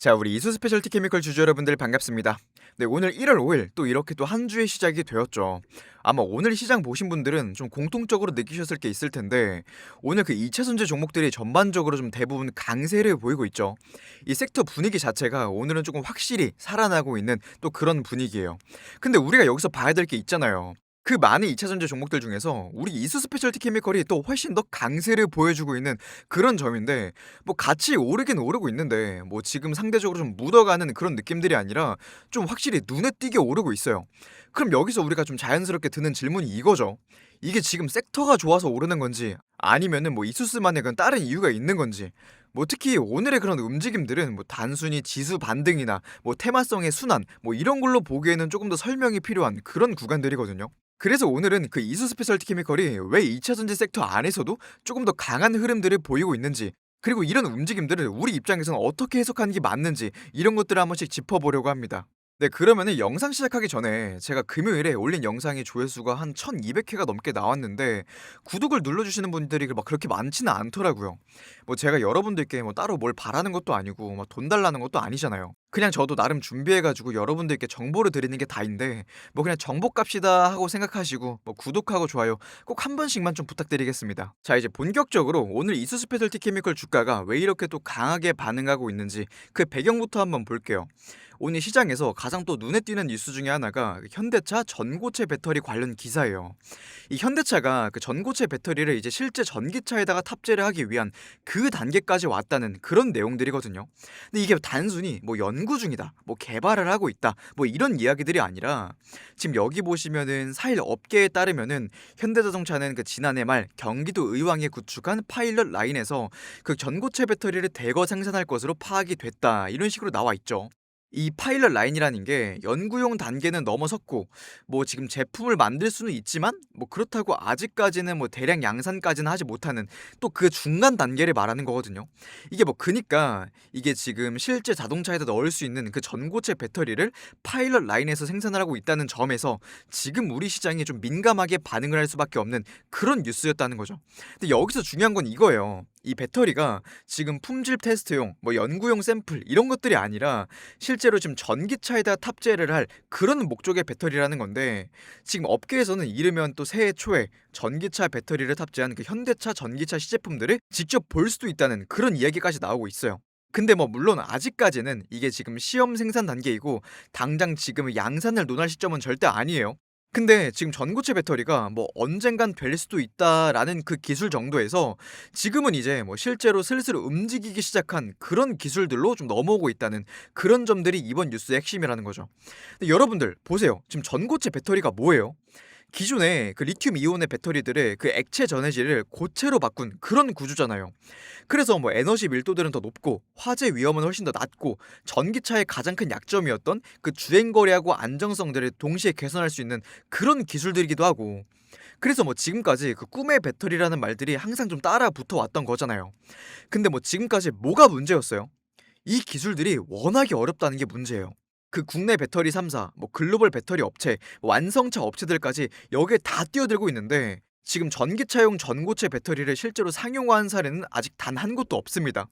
자, 우리 이수 스페셜티 케미컬 주주 여러분들 반갑습니다. 네, 오늘 1월 5일 또 이렇게 또 한 주의 시작이 되었죠. 아마 오늘 시장 보신 분들은 좀 공통적으로 느끼셨을 게 있을 텐데 오늘 그 2차 선제 종목들이 전반적으로 좀 대부분 강세를 보이고 있죠. 이 섹터 분위기 자체가 오늘은 조금 확실히 살아나고 있는 또 그런 분위기예요. 근데 우리가 여기서 봐야 될 게 있잖아요. 그 많은 2차 전지 종목들 중에서 우리 이수 스페셜티 케미컬이 또 훨씬 더 강세를 보여주고 있는 그런 점인데 뭐 같이 오르긴 오르고 있는데 뭐 지금 상대적으로 좀 묻어가는 그런 느낌들이 아니라 좀 확실히 눈에 띄게 오르고 있어요. 그럼 여기서 우리가 좀 자연스럽게 드는 질문이 이거죠. 이게 지금 섹터가 좋아서 오르는 건지 아니면은 뭐 이수스만의 그런 다른 이유가 있는 건지 뭐 특히 오늘의 그런 움직임들은 뭐 단순히 지수 반등이나 뭐 테마성의 순환 뭐 이런 걸로 보기에는 조금 더 설명이 필요한 그런 구간들이거든요. 그래서 오늘은 그 이수 스페셜티 케미컬이 왜 2차 전지 섹터 안에서도 조금 더 강한 흐름들을 보이고 있는지 그리고 이런 움직임들을 우리 입장에서는 어떻게 해석하는 게 맞는지 이런 것들을 한 번씩 짚어보려고 합니다. 네, 그러면은 영상 시작하기 전에 제가 금요일에 올린 영상이 조회수가 한 1200회가 넘게 나왔는데 구독을 눌러주시는 분들이 막 그렇게 많지는 않더라고요. 뭐 제가 여러분들께 뭐 따로 뭘 바라는 것도 아니고 뭐돈 달라는 것도 아니잖아요. 그냥 저도 나름 준비해 가지고 여러분들께 정보를 드리는 게 다인데 뭐 그냥 정보 값이다 하고 생각하시고 뭐 구독하고 좋아요 꼭 한 번씩만 좀 부탁드리겠습니다. 자 이제 본격적으로 오늘 이수 스페셜티 케미컬 주가가 왜 이렇게 또 강하게 반응하고 있는지 그 배경부터 한번 볼게요. 오늘 시장에서 가장 또 눈에 띄는 뉴스 중에 하나가 그 현대차 전고체 배터리 관련 기사예요. 이 현대차가 그 전고체 배터리를 이제 실제 전기차에다가 탑재를 하기 위한 그 단계까지 왔다는 그런 내용들이거든요. 근데 이게 단순히 뭐 연구 중이다, 뭐 개발을 하고 있다, 뭐 이런 이야기들이 아니라 지금 여기 보시면은 사일 업계에 따르면은 현대자동차는 그 지난해 말 경기도 의왕에 구축한 파일럿 라인에서 그 전고체 배터리를 대거 생산할 것으로 파악이 됐다. 이런 식으로 나와 있죠. 이 파일럿 라인이라는 게 연구용 단계는 넘어섰고 뭐 지금 제품을 만들 수는 있지만 뭐 그렇다고 아직까지는 뭐 대량 양산까지는 하지 못하는 또 그 중간 단계를 말하는 거거든요. 이게 뭐 그니까 이게 지금 실제 자동차에다 넣을 수 있는 그 전고체 배터리를 파일럿 라인에서 생산을 하고 있다는 점에서 지금 우리 시장이 좀 민감하게 반응을 할 수밖에 없는 그런 뉴스였다는 거죠. 근데 여기서 중요한 건 이거예요. 이 배터리가 지금 품질 테스트용, 뭐 연구용 샘플 이런 것들이 아니라 실제로 지금 전기차에다 탑재를 할 그런 목적의 배터리라는 건데 지금 업계에서는 이르면 또 새해 초에 전기차 배터리를 탑재한 그 현대차 전기차 시제품들을 직접 볼 수도 있다는 그런 이야기까지 나오고 있어요. 근데 뭐 물론 아직까지는 이게 지금 시험 생산 단계이고 당장 지금 양산을 논할 시점은 절대 아니에요. 근데 지금 전고체 배터리가 뭐 언젠간 될 수도 있다라는 그 기술 정도에서 지금은 이제 뭐 실제로 슬슬 움직이기 시작한 그런 기술들로 좀 넘어오고 있다는 그런 점들이 이번 뉴스의 핵심이라는 거죠. 근데 여러분들 보세요. 지금 전고체 배터리가 뭐예요? 기존에 그 리튬 이온의 배터리들의 그 액체 전해질을 고체로 바꾼 그런 구조잖아요. 그래서 뭐 에너지 밀도들은 더 높고 화재 위험은 훨씬 더 낮고 전기차의 가장 큰 약점이었던 그 주행 거리하고 안정성들을 동시에 개선할 수 있는 그런 기술들이기도 하고 그래서 뭐 지금까지 그 꿈의 배터리라는 말들이 항상 좀 따라 붙어 왔던 거잖아요. 근데 뭐 지금까지 뭐가 문제였어요? 이 기술들이 워낙에 어렵다는 게 문제예요. 그 국내 배터리 3사, 뭐 글로벌 배터리 업체, 완성차 업체들까지 여기에 다 뛰어들고 있는데 지금 전기차용 전고체 배터리를 실제로 상용화한 사례는 아직 단 한 곳도 없습니다.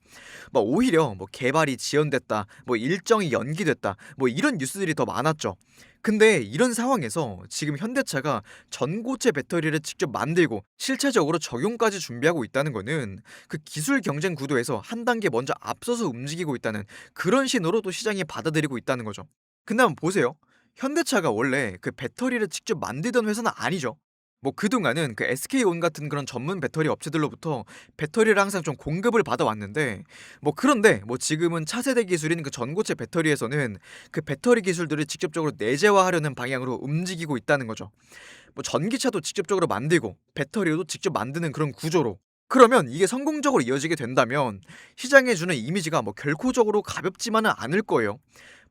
뭐 오히려 뭐 개발이 지연됐다, 뭐 일정이 연기됐다, 뭐 이런 뉴스들이 더 많았죠. 근데 이런 상황에서 지금 현대차가 전고체 배터리를 직접 만들고 실체적으로 적용까지 준비하고 있다는 거는 그 기술 경쟁 구도에서 한 단계 먼저 앞서서 움직이고 있다는 그런 신호로 또 시장이 받아들이고 있다는 거죠. 근데 한번 보세요. 현대차가 원래 그 배터리를 직접 만들던 회사는 아니죠. 뭐 그동안은 그 SK온 같은 그런 전문 배터리 업체들로부터 배터리를 항상 좀 공급을 받아왔는데 뭐 그런데 뭐 지금은 차세대 기술인 그 전고체 배터리에서는 그 배터리 기술들을 직접적으로 내재화하려는 방향으로 움직이고 있다는 거죠. 뭐 전기차도 직접적으로 만들고 배터리도 직접 만드는 그런 구조로 그러면 이게 성공적으로 이어지게 된다면 시장에 주는 이미지가 뭐 결코적으로 가볍지만은 않을 거예요.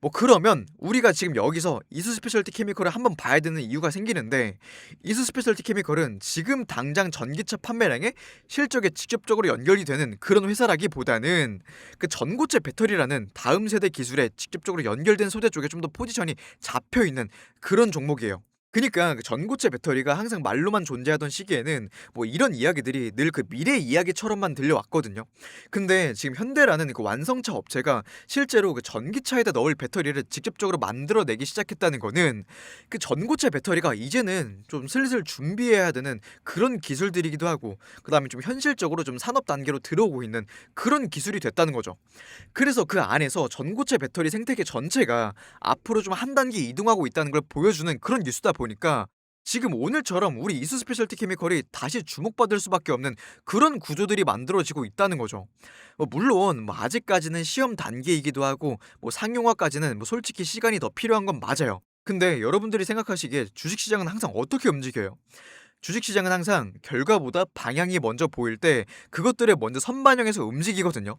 뭐 그러면 우리가 지금 여기서 이수 스페셜티 케미컬을 한번 봐야 되는 이유가 생기는데 이수 스페셜티 케미컬은 지금 당장 전기차 판매량에 실적에 직접적으로 연결이 되는 그런 회사라기보다는 그 전고체 배터리라는 다음 세대 기술에 직접적으로 연결된 소재 쪽에 좀 더 포지션이 잡혀 있는 그런 종목이에요. 그니까 그 전고체 배터리가 항상 말로만 존재하던 시기에는 뭐 이런 이야기들이 늘 그 미래 이야기처럼만 들려왔거든요. 근데 지금 현대라는 그 완성차 업체가 실제로 그 전기차에다 넣을 배터리를 직접적으로 만들어내기 시작했다는 거는 그 전고체 배터리가 이제는 좀 슬슬 준비해야 되는 그런 기술들이기도 하고 그다음에 좀 현실적으로 좀 산업 단계로 들어오고 있는 그런 기술이 됐다는 거죠. 그래서 그 안에서 전고체 배터리 생태계 전체가 앞으로 좀 한 단계 이동하고 있다는 걸 보여주는 그런 뉴스다 보니까 지금 오늘처럼 우리 이수 스페셜티 케미컬이 다시 주목받을 수밖에 없는 그런 구조들이 만들어지고 있다는 거죠. 뭐 물론 뭐 아직까지는 시험 단계이기도 하고 뭐 상용화까지는 뭐 솔직히 시간이 더 필요한 건 맞아요. 근데 여러분들이 생각하시기에 주식시장은 항상 어떻게 움직여요? 주식시장은 항상 결과보다 방향이 먼저 보일 때 그것들을 먼저 선반영해서 움직이거든요.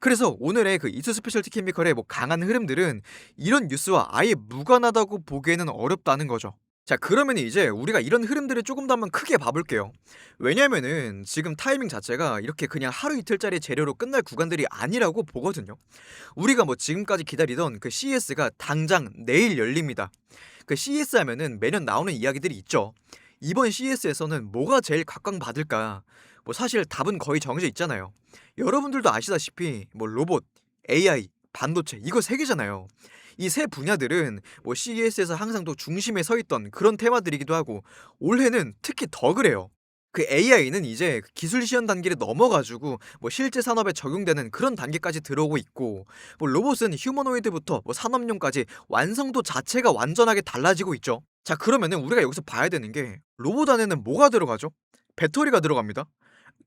그래서 오늘의 그 이수 스페셜티 케미컬의 뭐 강한 흐름들은 이런 뉴스와 아예 무관하다고 보기에는 어렵다는 거죠. 자, 그러면 이제 우리가 이런 흐름들을 조금 더 한번 크게 봐볼게요. 왜냐면은 지금 타이밍 자체가 이렇게 그냥 하루 이틀짜리 재료로 끝날 구간들이 아니라고 보거든요. 우리가 뭐 지금까지 기다리던 그 CES가 당장 내일 열립니다. 그 CES 하면은 매년 나오는 이야기들이 있죠. 이번 CES에서는 뭐가 제일 각광받을까? 뭐 사실 답은 거의 정해져 있잖아요. 여러분들도 아시다시피 뭐 로봇, AI, 반도체 이거 세 개잖아요. 이 세 분야들은 뭐 CES에서 항상 또 중심에 서 있던 그런 테마들이기도 하고 올해는 특히 더 그래요. 그 AI는 이제 그 기술 시험 단계를 넘어가지고 뭐 실제 산업에 적용되는 그런 단계까지 들어오고 있고 뭐 로봇은 휴머노이드부터 뭐 산업용까지 완성도 자체가 완전하게 달라지고 있죠. 자 그러면은 우리가 여기서 봐야 되는 게 로봇 안에는 뭐가 들어가죠? 배터리가 들어갑니다.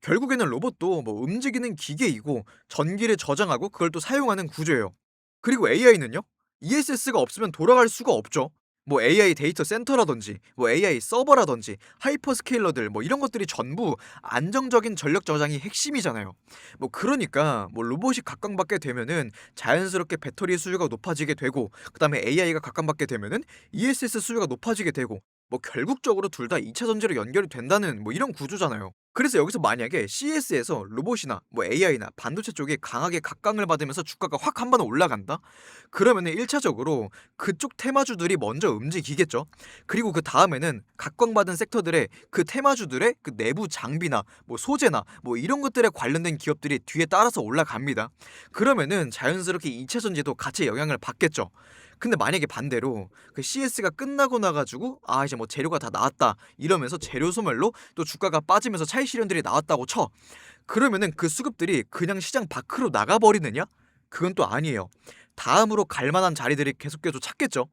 결국에는 로봇도 뭐 움직이는 기계이고 전기를 저장하고 그걸 또 사용하는 구조예요. 그리고 AI는요? ESS가 없으면 돌아갈 수가 없죠. 뭐 AI 데이터 센터라든지 뭐 AI 서버라든지 하이퍼스케일러들 뭐 이런 것들이 전부 안정적인 전력 저장이 핵심이잖아요. 뭐 그러니까 뭐 로봇이 각광받게 되면은 자연스럽게 배터리 수요가 높아지게 되고 그다음에 AI가 각광받게 되면은 ESS 수요가 높아지게 되고 뭐 결국적으로 둘 다 2차 전지로 연결이 된다는 뭐 이런 구조잖아요. 그래서 여기서 만약에 CS에서 로봇이나 뭐 AI나 반도체 쪽이 강하게 각광을 받으면서 주가가 확 한 번 올라간다? 그러면은 1차적으로 그쪽 테마주들이 먼저 움직이겠죠. 그리고 그 다음에는 각광받은 섹터들의 그 테마주들의 그 내부 장비나 뭐 소재나 뭐 이런 것들에 관련된 기업들이 뒤에 따라서 올라갑니다. 그러면은 자연스럽게 2차 전지도 같이 영향을 받겠죠. 근데 만약에 반대로 그 CS가 끝나고 나가지고 아 이제 뭐 재료가 다 나왔다 이러면서 재료 소멸로 또 주가가 빠지면서 차익 실현들이 나왔다고 쳐 그러면은 그 수급들이 그냥 시장 밖으로 나가버리느냐? 그건 또 아니에요. 다음으로 갈 만한 자리들이 계속해서 찾겠죠.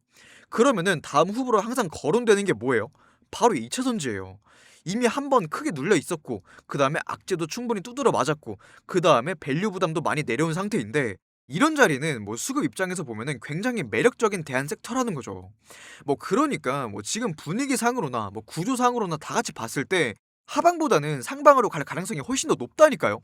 그러면은 다음 후보로 항상 거론되는 게 뭐예요? 바로 2차 전지예요. 이미 한 번 크게 눌려 있었고 그 다음에 악재도 충분히 두드러 맞았고 그 다음에 밸류 부담도 많이 내려온 상태인데 이런 자리는 뭐 수급 입장에서 보면은 굉장히 매력적인 대안 섹터라는 거죠. 뭐 그러니까 뭐 지금 분위기상으로나 뭐 구조상으로나 다 같이 봤을 때 하방보다는 상방으로 갈 가능성이 훨씬 더 높다니까요.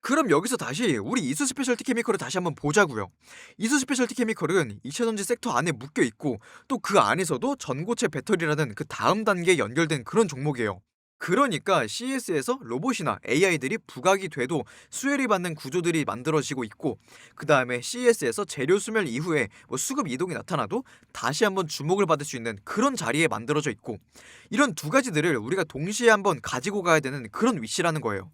그럼 여기서 다시 우리 이수 스페셜티 케미컬을 다시 한번 보자고요. 이수 스페셜티 케미컬은 2차전지 섹터 안에 묶여 있고 또 그 안에서도 전고체 배터리라는 그 다음 단계에 연결된 그런 종목이에요. 그러니까 CS에서 로봇이나 AI들이 부각이 돼도 수혜를 받는 구조들이 만들어지고 있고 그 다음에 CS에서 재료 수멸 이후에 뭐 수급 이동이 나타나도 다시 한번 주목을 받을 수 있는 그런 자리에 만들어져 있고 이런 두 가지들을 우리가 동시에 한번 가지고 가야 되는 그런 위치라는 거예요.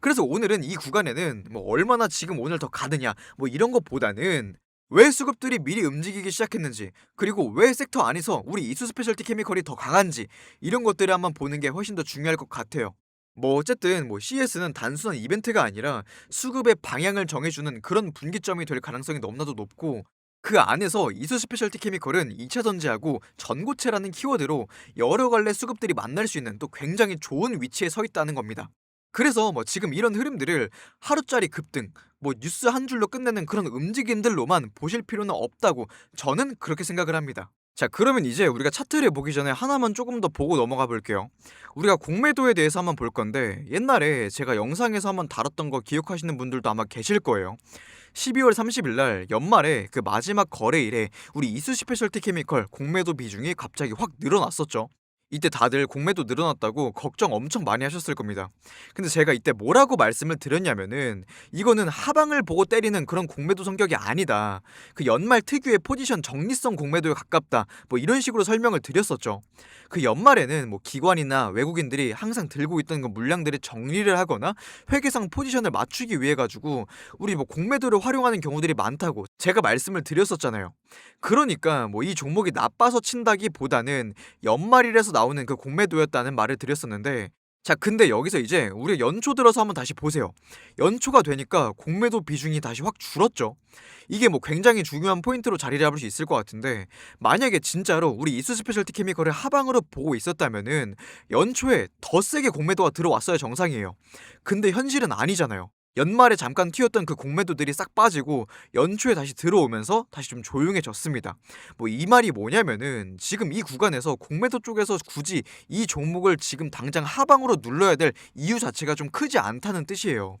그래서 오늘은 이 구간에는 뭐 얼마나 지금 오늘 더 가느냐 뭐 이런 것보다는 왜 수급들이 미리 움직이기 시작했는지 그리고 왜 섹터 안에서 우리 이수 스페셜티 케미컬이 더 강한지 이런 것들을 한번 보는 게 훨씬 더 중요할 것 같아요. 뭐 어쨌든 뭐 CS는 단순한 이벤트가 아니라 수급의 방향을 정해주는 그런 분기점이 될 가능성이 너무나도 높고 그 안에서 이수 스페셜티 케미컬은 2차 전지하고 전고체라는 키워드로 여러 갈래 수급들이 만날 수 있는 또 굉장히 좋은 위치에 서 있다는 겁니다. 그래서 뭐 지금 이런 흐름들을 하루짜리 급등, 뭐 뉴스 한 줄로 끝내는 그런 움직임들로만 보실 필요는 없다고 저는 그렇게 생각을 합니다. 자, 그러면 이제 우리가 차트를 보기 전에 하나만 조금 더 보고 넘어가 볼게요. 우리가 공매도에 대해서 한번 볼 건데 옛날에 제가 영상에서 한번 다뤘던 거 기억하시는 분들도 아마 계실 거예요. 12월 30일 날 연말에 그 마지막 거래일에 우리 이수 스페셜티 케미컬 공매도 비중이 갑자기 확 늘어났었죠. 이때 다들 공매도 늘어났다고 걱정 엄청 많이 하셨을 겁니다. 근데 제가 이때 뭐라고 말씀을 드렸냐면은 이거는 하방을 보고 때리는 그런 공매도 성격이 아니다. 그 연말 특유의 포지션 정리성 공매도에 가깝다. 뭐 이런 식으로 설명을 드렸었죠. 그 연말에는 뭐 기관이나 외국인들이 항상 들고 있던 그 물량들을 정리를 하거나 회계상 포지션을 맞추기 위해 가지고 우리 뭐 공매도를 활용하는 경우들이 많다고 제가 말씀을 드렸었잖아요. 그러니까 뭐 이 종목이 나빠서 친다기보다는 연말이라서 나오는 그 공매도였다는 말을 드렸었는데 자 근데 여기서 이제 우리가 연초 들어서 한번 다시 보세요. 연초가 되니까 공매도 비중이 다시 확 줄었죠. 이게 뭐 굉장히 중요한 포인트로 자리 잡을 수 있을 것 같은데 만약에 진짜로 우리 이수 스페셜티 케미컬을 하방으로 보고 있었다면은 연초에 더 세게 공매도가 들어왔어야 정상이에요. 근데 현실은 아니잖아요. 연말에 잠깐 튀었던 그 공매도들이 싹 빠지고 연초에 다시 들어오면서 다시 좀 조용해졌습니다. 뭐 이 말이 뭐냐면은 지금 이 구간에서 공매도 쪽에서 굳이 이 종목을 지금 당장 하방으로 눌러야 될 이유 자체가 좀 크지 않다는 뜻이에요.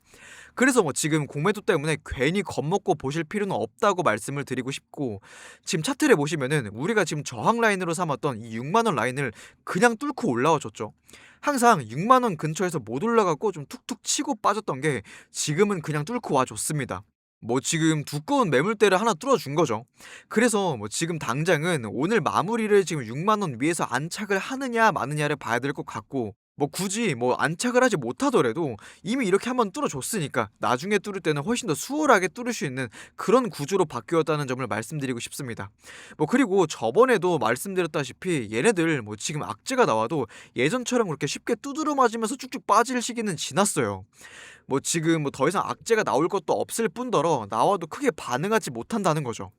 그래서 뭐 지금 공매도 때문에 괜히 겁먹고 보실 필요는 없다고 말씀을 드리고 싶고 지금 차트를 보시면은 우리가 지금 저항 라인으로 삼았던 이 6만 원 라인을 그냥 뚫고 올라와 줬죠. 항상 6만 원 근처에서 못 올라가고 좀 툭툭 치고 빠졌던 게 지금은 그냥 뚫고 와 줬습니다. 뭐 지금 두꺼운 매물대를 하나 뚫어준 거죠. 그래서 뭐 지금 당장은 오늘 마무리를 지금 6만 원 위에서 안착을 하느냐 마느냐를 봐야 될 것 같고 뭐 굳이 뭐 안착을 하지 못하더라도 이미 이렇게 한번 뚫어줬으니까 나중에 뚫을 때는 훨씬 더 수월하게 뚫을 수 있는 그런 구조로 바뀌었다는 점을 말씀드리고 싶습니다. 뭐 그리고 저번에도 말씀드렸다시피 얘네들 뭐 지금 악재가 나와도 예전처럼 그렇게 쉽게 두드러 맞으면서 쭉쭉 빠질 시기는 지났어요. 뭐 지금 뭐 더 이상 악재가 나올 것도 없을 뿐더러 나와도 크게 반응하지 못한다는 거죠.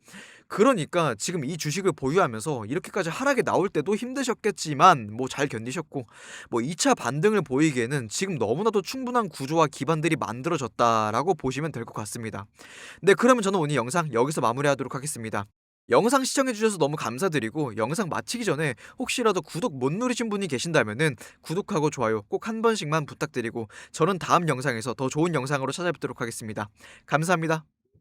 그러니까 지금 이 주식을 보유하면서 이렇게까지 하락이 나올 때도 힘드셨겠지만 뭐 잘 견디셨고 뭐 2차 반등을 보이기에는 지금 너무나도 충분한 구조와 기반들이 만들어졌다라고 보시면 될 것 같습니다. 네, 그러면 저는 오늘 영상 여기서 마무리하도록 하겠습니다. 영상 시청해주셔서 너무 감사드리고 영상 마치기 전에 혹시라도 구독 못 누르신 분이 계신다면은 구독하고 좋아요 꼭 한 번씩만 부탁드리고 저는 다음 영상에서 더 좋은 영상으로 찾아뵙도록 하겠습니다. 감사합니다.